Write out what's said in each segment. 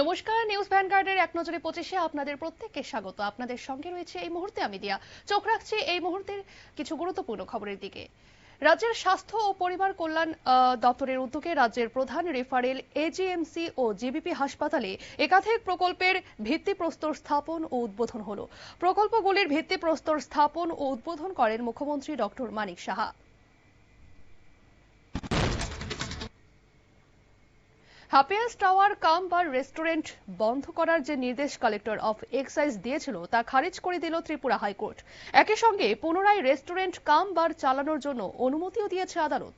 নমস্কার, নিউজ ভ্যানগার্ডের এক নজরে পঁচিশে আপনাদের প্রত্যেককে স্বাগত। আপনাদের সঙ্গে রয়েছে এই মুহূর্তে আমি দিয়া। চোখ রাখছি এই মুহূর্তের কিছু গুরুত্বপূর্ণ খবরের দিকে। রাজ্যের স্বাস্থ্য ও পরিবার কল্যাণ দপ্তরের উদ্যোগে রাজ্যের প্রধান রেফারেল এজিএমসি ও জিবিপি হাসপাতালে একাধিক প্রকল্পের ভিত্তিপ্রস্তর স্থাপন ও উদ্বোধন হল। প্রকল্পগুলির ভিত্তিপ্রস্তর স্থাপন ও উদ্বোধন করেন মুখ্যমন্ত্রী doctor Manik Saha. Happiness tower cum bar restaurant বন্ধ করার যে নির্দেশ কালেক্টর অফ এক্সাইজ দিয়েছিল, তা খারিজ করে দিল ত্রিপুরা হাইকোর্ট। একই সঙ্গে পুনরায় রেস্টুরেন্ট কাম বার চালানোর জন্য অনুমতিও দিয়েছে আদালত।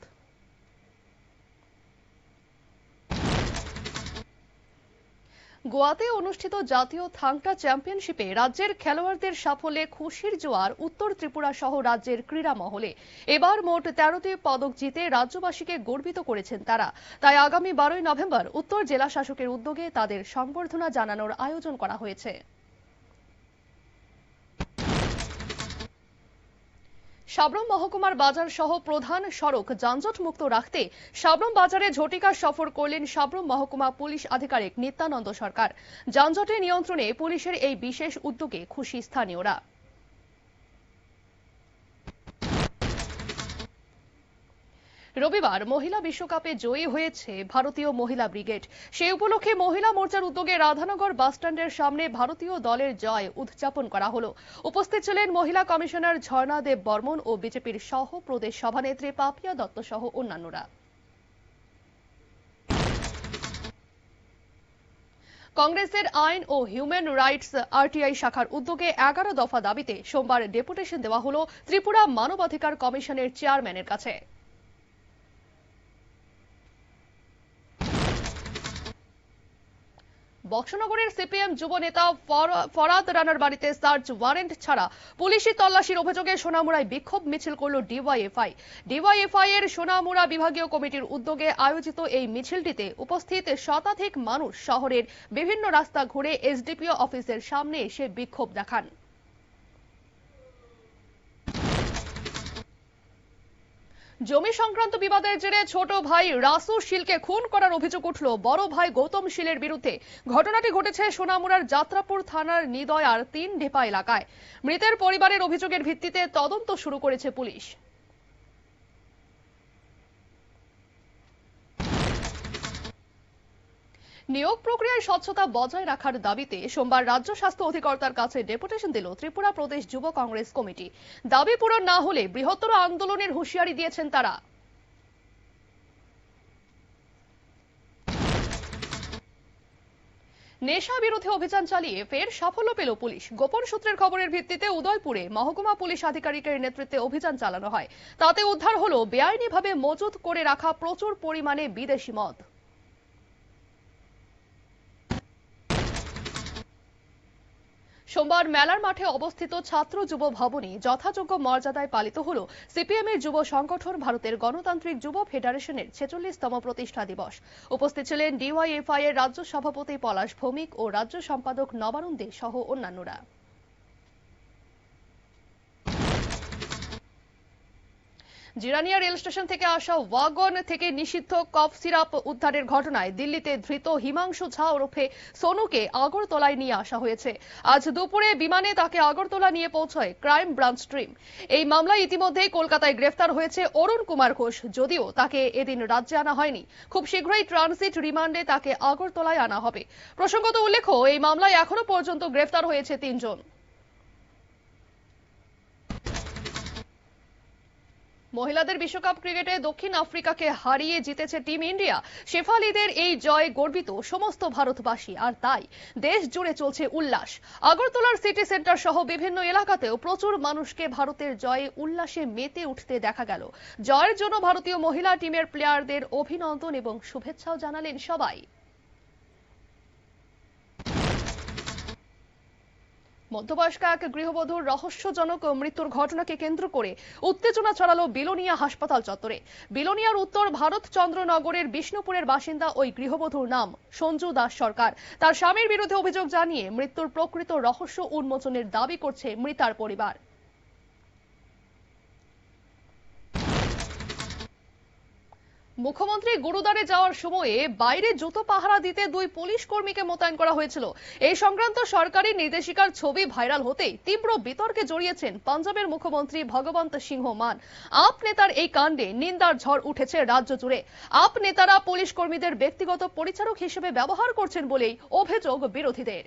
গোয়াতে অনুষ্ঠিত জাতীয় থাংটা চ্যাম্পিয়নশিপে রাজ্যের খেলোয়াড়দের সাফল্যে খুশির জোয়ার উত্তর ত্রিপুরা সহ রাজ্যের ক্রীড়া মহলে। এবার মোট তেরোটি পদক জিতে রাজ্যবাসীকে গর্বিত করেছেন তারা। তাই আগামী বারোই নভেম্বর উত্তর জেলা শাসকের উদ্যোগে তাদের সংবর্ধনা জানানোর আয়োজন করা হয়েছে। সাবরম মহকুমার বাজার সহ প্রধান সড়ক যানজট মুক্ত রাখতে সাবরম বাজারে ঝটিকা সফর করলেন সাবরম মহকুমা পুলিশ আধিকারিক নিত্যানন্দ সরকার। যানজটের নিয়ন্ত্রণে পুলিশের এই বিশেষ উদ্যোগে খুশি স্থানীয়রা। রবিবার মহিলা বিশ্বকাপে জয়ী হয়েছে ভারতীয় মহিলা ব্রিগেড। সেই উপলক্ষে মহিলা মোর্চার উদ্যোগে রাধানগর বাসস্ট্যান্ডের সামনে ভারতীয় দলের জয় উদযাপন করা হলো। উপস্থিত ছিলেন মহিলা কমিশনার ঝর্ণা দেব বর্মন ও বিজেপির সহ প্রদেশ সভানেত্রী পাপিয়া দত্ত সহ অন্যান্যরা। কংগ্রেসের আইন ও হিউম্যান রাইটস আরটিআই শাখার উদ্যোগে এগারো দফা দাবিতে সোমবার ডেপুটেশন দেওয়া হল ত্রিপুরা মানবাধিকার কমিশনের চেয়ারম্যানের কাছে। বক্সনগরের সিপিএম যুব নেতা ফর- ফরাদ রানার বাড়িতে সার্চ ওয়ারেন্ট ছাড়া পুলিশি তল্লাশির অভিযোগে সোনামুড়ায় বিক্ষোভ মিছিল করল ডিওয়াইএফআই। ডিওয়াইএফআই এর সোনামুড়া বিভাগীয় কমিটির উদ্যোগে আয়োজিত এই মিছিলটিতে উপস্থিত শতাধিক মানুষ শহরের বিভিন্ন রাস্তা ঘুরে এসডিপিও অফিসের সামনে এসে বিক্ষোভ দেখান। জমি সংক্রান্ত বিবাদের জেরে ছোট ভাই রাসু শিলকে খুন করার অভিযোগ উঠল। বড় ভাই গৌতম শিলের বিরুদ্ধে। ঘটনাটি ঘটেছে সোনামুড়ার যাত্রাপুর থানার নিদয়ার তিন ঢেপা এলাকায়। মৃতের পরিবারের অভিযোগের ভিত্তিতে তদন্ত শুরু করেছে পুলিশ। নিয়োগ প্রক্রিয়ায় স্বচ্ছতা বজায় রাখার দাবিতে সোমবার রাজ্য স্বাস্থ্য অধিকর্তার কাছে ডেপুটেশন দিল ত্রিপুরা প্রদেশ যুব কংগ্রেস কমিটি। দাবি পূরণ না হলে বৃহত্তর আন্দোলনের হুঁশিয়ারি দিয়েছেন তারা। নেশা বিরোধী অভিযান চালিয়ে ফের সাফল্য পেল পুলিশ। গোপন সূত্রের খবরের ভিত্তিতে উদয়পুরে মহকুমা পুলিশ আধিকারিকের নেতৃত্বে অভিযান চালানো হয়। তাতে উদ্ধার হলো বেআইনিভাবে মজুত করে রাখা প্রচুর পরিমাণে বিদেশি মদ। সোমবার মেলার মাঠে অবস্থিত ছাত্র যুব ভবনে যথাযোগ্য মর্যাদায় পালিত হল সিপিএম এর যুব সংগঠন ভারতের গণতান্ত্রিক যুব ফেডারেশনের ছেচল্লিশতম প্রতিষ্ঠা দিবস। উপস্থিত ছিলেন ডিওয়াইএফআই এর রাজ্য সভাপতি পলাশ ভৌমিক ও রাজ্য সম্পাদক নবারুণ দে সহ অন্যান্যরা। জিরানিয়া রেল স্টেশন থেকে আসা ওয়াগন থেকে নিষিদ্ধ কফ সিরাপ উদ্ধারের ঘটনায় দিল্লিতে ধৃত হিমাংশু ঝা ওরফে সোনুকে আগরতলায় নিয়ে আসা হয়েছে। আজ দুপুরে বিমানে তাকে আগরতলা নিয়ে পৌঁছয় ক্রাইম ব্রাঞ্চ টিম। এই মামলায় ইতিমধ্যেই কলকাতায় গ্রেফতার হয়েছে অরুণ কুমার ঘোষ, যদিও তাকে এদিন রাজ্যে আনা হয়নি। খুব শীঘ্রই ট্রানজিট রিমান্ডে তাকে আগরতলায় আনা হবে। প্রসঙ্গত উল্লেখ্য, এই মামলায় এখনও পর্যন্ত গ্রেফতার হয়েছে তিনজন। মহিলাদের বিশ্বকাপ ক্রিকেটে দক্ষিণ আফ্রিকাকে হারিয়ে জিতেছে টিম ইন্ডিয়া। শেফালিদের এই জয় গর্বিত সমস্ত ভারতবাসী, আর তাই দেশ জুড়ে চলছে উল্লাস। আগরতলার সিটি সেন্টার সহ বিভিন্ন এলাকাতেও প্রচুর মানুষকে ভারতের জয়ে উল্লাসে মেতে উঠতে দেখা গেল। জয়ের জন্য ভারতীয় মহিলা টিমের প্লেয়ারদের অভিনন্দন এবং শুভেচ্ছাও জানালেন সবাই। মধ্যবয়স্ক এক গৃহবধূর রহস্যজনক মৃত্যুর ঘটনাকে কেন্দ্র করে উত্তেজনা ছড়ালো বিলোনিয়া হাসপাতাল চত্বরে। বিলোনিয়ার উত্তর ভারত চন্দ্রনগরের বিষ্ণুপুরের বাসিন্দা ওই গৃহবধূর নাম সঞ্জু দাস সরকার। তার স্বামীর বিরুদ্ধে অভিযোগ জানিয়ে মৃত্যুর প্রকৃত রহস্য উন্মোচনের দাবি করছে মৃতার পরিবার। মুখ্যমন্ত্রী গুরুদ্বারে যাওয়ার সময়ে বাইরে জুতো পাহারা দিতে দুই পুলিশ কর্মীকে মোতায়েন করা হয়েছিল। এই সংক্রান্ত সরকারি নির্দেশিকার ছবি ভাইরাল হতেই তীব্র বিতর্কে জড়িয়েছেন পাঞ্জাবের মুখ্যমন্ত্রী ভগবন্ত সিংহ মান। আপ নেতার এই কাণ্ডে নিন্দার ঝড় উঠেছে রাজ্য জুড়ে। আপ নেতারা পুলিশ কর্মীদের ব্যক্তিগত পরিচারক হিসেবে ব্যবহার করছেন বলেই অভিযোগ বিরোধীদের।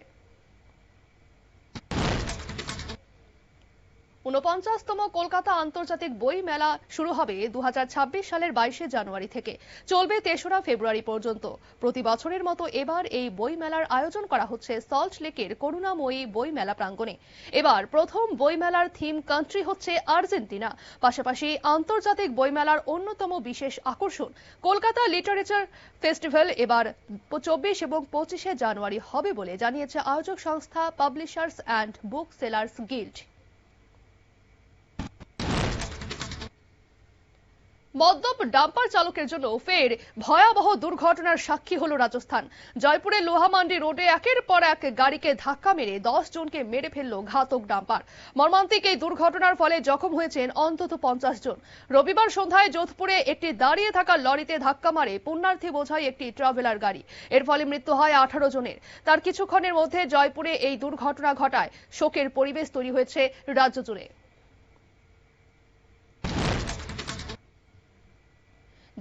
উনপঞ্চাশতম কলকাতা আন্তর্জাতিক বই মেলা শুরু হবে দু হাজার ছাব্বিশ সালের বাইশে জানুয়ারি থেকে। চলবে তেসরা ফেব্রুয়ারি পর্যন্ত। প্রতি বছরের মতো এবার এই বই মেলার আয়োজন করা হচ্ছে সল্ট লেকের করুণাময়ী বই মেলা প্রাঙ্গণে। এবার প্রথম বই মেলার থিম কান্ট্রি হচ্ছে আর্জেন্টিনা। পাশাপাশি আন্তর্জাতিক বই মেলার অন্যতম বিশেষ আকর্ষণ কলকাতা লিটারেচার ফেস্টিভ্যাল এবার চব্বিশ এবং পঁচিশে জানুয়ারি হবে বলে জানিয়েছে আয়োজক সংস্থা publishers and book sellers guild. মদ্যপ ডাম্পার চালকের জন্য ফের ভয়াবহ দুর্ঘটনার সাক্ষী হল রাজস্থান। জয়পুরের লোহামান্ডি রোডে একের পর এক গাড়িকে ধাক্কা মেরে দশ জনকে মেরে ফেলল ঘাতক ডাম্পার। মর্মান্তিক এই দুর্ঘটনার ফলে জখম হয়েছেন অন্তত পঞ্চাশ জন। রবিবার সন্ধ্যায় যোধপুরে একটি দাঁড়িয়ে থাকা লরিতে ধাক্কা মারে পুণ্যার্থী বোঝাই একটি ট্রাভেলার গাড়ি। এর ফলে মৃত্যু হয় আঠারো জনের। তার কিছুক্ষণের মধ্যে জয়পুরে এই দুর্ঘটনা ঘটায়। শোকের পরিবেশ তৈরি হয়েছে রাজ্য জুড়ে।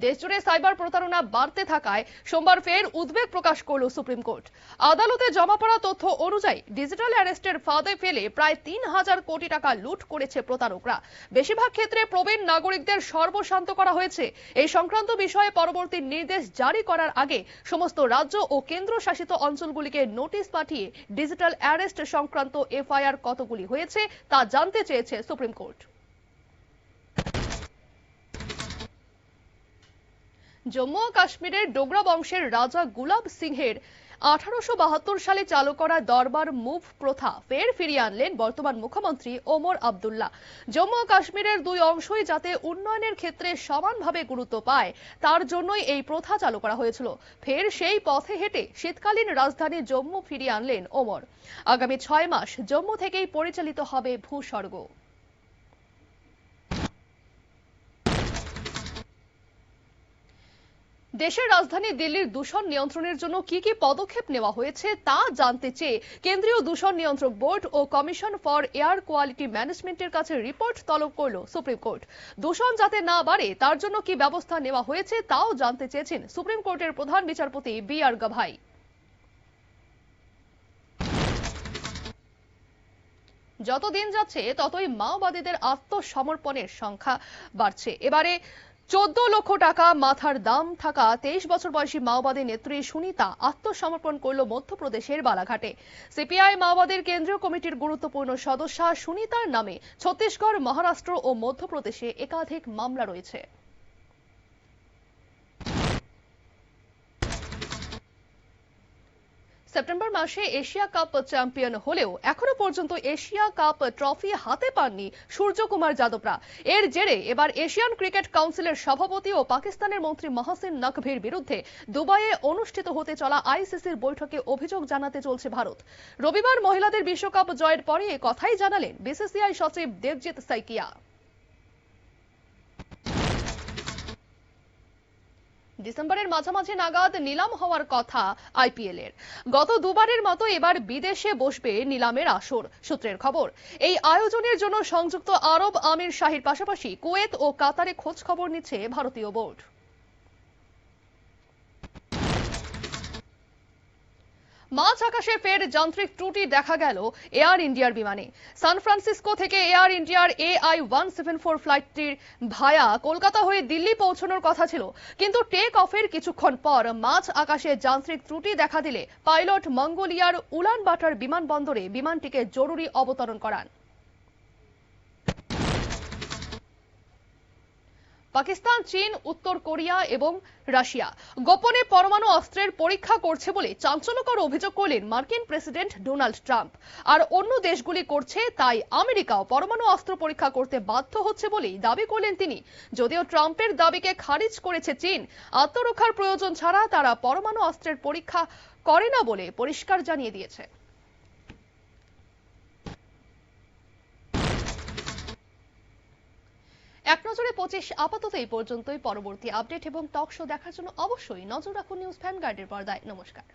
দেশজুড়ে সাইবার প্রতারণা বাড়তে থাকায় সোমবার ফের উদ্বেগ প্রকাশ করল সুপ্রিম কোর্ট। আদালতে জমা পড়া তথ্য অনুযায়ী ডিজিটাল অ্যারেস্টের ফাঁদে ফেলে প্রায় তিন হাজার কোটি টাকা লুট করেছে প্রতারকরা। বেশিরভাগ ক্ষেত্রে প্রবীণ নাগরিকদের সর্বশান্ত করা হয়েছে। এই সংক্রান্ত বিষয়ে পরবর্তী নির্দেশ জারি করার আগে সমস্ত রাজ্য ও কেন্দ্র শাসিত অঞ্চলগুলিকে নোটিশ পাঠিয়ে ডিজিটাল অ্যারেস্ট সংক্রান্ত এফআইআর কতগুলি হয়েছে তা জানতে চেয়েছে সুপ্রিম কোর্ট। জম্মু ও কাশ্মীরের ডোগরা বংশের রাজা গুলাব সিংহের আঠারোশো বাহাত্তর সালে চালু করা দরবার মুভ প্রথা ফের ফিরিয়ে আনলেন বর্তমান মুখ্যমন্ত্রী ওমর আবদুল্লাহ। জম্মু ও কাশ্মীরের দুই অংশই যাতে উন্নয়নের ক্ষেত্রে সমানভাবে গুরুত্ব পায়, তার জন্যই এই প্রথা চালু করা হয়েছিল। ফের সেই পথে হেঁটে শীতকালীন রাজধানী জম্মু ফিরিয়ে আনলেন ওমর। আগামী ছয় মাস জম্মু থেকেই পরিচালিত হবে ভূস্বর্গ। দেশের রাজধানী দিল্লির দূষণ নিয়ন্ত্রণের জন্য কি কি পদক্ষেপ নেওয়া হয়েছে তা জানতে চেয়ে কেন্দ্রীয় দূষণ নিয়ন্ত্রক বোর্ড ও কমিশন ফর এয়ার কোয়ালিটি ম্যানেজমেন্টের কাছে রিপোর্ট তলব করল সুপ্রিম কোর্ট। দূষণ যাতে না বাড়ে, তার জন্য কি ব্যবস্থা নেওয়া হয়েছে তাও জানতে চেয়েছেন সুপ্রিম কোর্টের প্রধান বিচারপতি বি আর গাভাই। যত দিন যাচ্ছে, ততই মাওবাদীদের আত্মসমর্পণের সংখ্যা বাড়ছে। এবারে চোদ্দ লক্ষ টাকা মাথার দাম থাকা তেইশ বছর বয়সী মাওবাদী নেত্রী সুনিতা আত্মসমর্পণ করল মধ্যপ্রদেশের বালাঘাটে। সিপিআই মাওবাদীর কেন্দ্রীয় কমিটির গুরুত্বপূর্ণ সদস্যা সুনিতার নামে ছত্তিশগড়, মহারাষ্ট্র ও মধ্যপ্রদেশে একাধিক মামলা রয়েছে। সেপ্টেম্বর মাসে এশিয়া কাপ চ্যাম্পিয়ন হলেও এখনও পর্যন্ত এশিয়া কাপ ট্রফি হাতে পাননি সূর্যকুমার যাদবরা। এর জেরে এবার এশিয়ান ক্রিকেট কাউন্সিলের সভাপতি ও পাকিস্তানের মন্ত্রী মহাসিন নকভির বিরুদ্ধে দুবাইয়ে অনুষ্ঠিত হতে চলা আইসিসির বৈঠকে অভিযোগ জানাতে চলছে ভারত। রবিবার মহিলাদের বিশ্বকাপ জয়ের পরে এ কথাই জানালেন বিসিসিআই সচিব দেবজিৎ সাইকিয়া। ডিসেম্বরের মাঝামাঝি নাগাদ নিলাম হওয়ার কথা আইপিএল এর গত দুবারের মতো এবার বিদেশে বসবে নিলামের আসর, সূত্রের খবর। এই আয়োজনের জন্য সংযুক্ত আরব আমির শাহির পাশাপাশি কুয়েত ও কাতারে খোঁজ খবর নিচ্ছে ভারতীয় বোর্ড। মাঝ আকাশে ফের যান্ত্রিক ত্রুটি দেখা গেল এয়ার ইন্ডিয়ার বিমানে। সান ফ্রান্সিসকো থেকে এয়ার ইন্ডিয়ার A I one seven four ফ্লাইটটির via Kolkata হয়ে দিল্লি পৌঁছানোর কথা ছিল, কিন্তু টেক অফের কিছুক্ষণ পর মাঝ আকাশে যান্ত্রিক ত্রুটি দেখা দিলে পাইলট মঙ্গোলিয়ার উলানবাটার বিমানবন্দরে বিমানটিকে জরুরি অবতরণ করান। পাকিস্তান, চীন, উত্তর কোরিয়া এবং রাশিয়া। গোপনে পরমাণু অস্ত্রের পরীক্ষা করছে বলে চাঞ্চল্যকর অভিযোগ করলেন মার্কিন প্রেসিডেন্ট ডোনাল্ড ট্রাম্প। আর অন্য দেশগুলি করছে, তাই আমেরিকাও পরমাণু অস্ত্র পরীক্ষা করতে বাধ্য হচ্ছে বলেই দাবি করলেন তিনি। যদিও ট্রাম্পের দাবিকে খারিজ করেছে চীন, আত্মরক্ষার প্রয়োজন ছাড়া তারা পরমাণু অস্ত্রের পরীক্ষা করে না বলে পরিষ্কার জানিয়ে দিয়েছে। এক নজরে পঁচিশ, আপাতত এই পর্যন্তই। পরবর্তী আপডেট এবং টক শো দেখার জন্য অবশ্যই নজর রাখুন নিউজ ভ্যানগার্ডের পর্দায়। নমস্কার।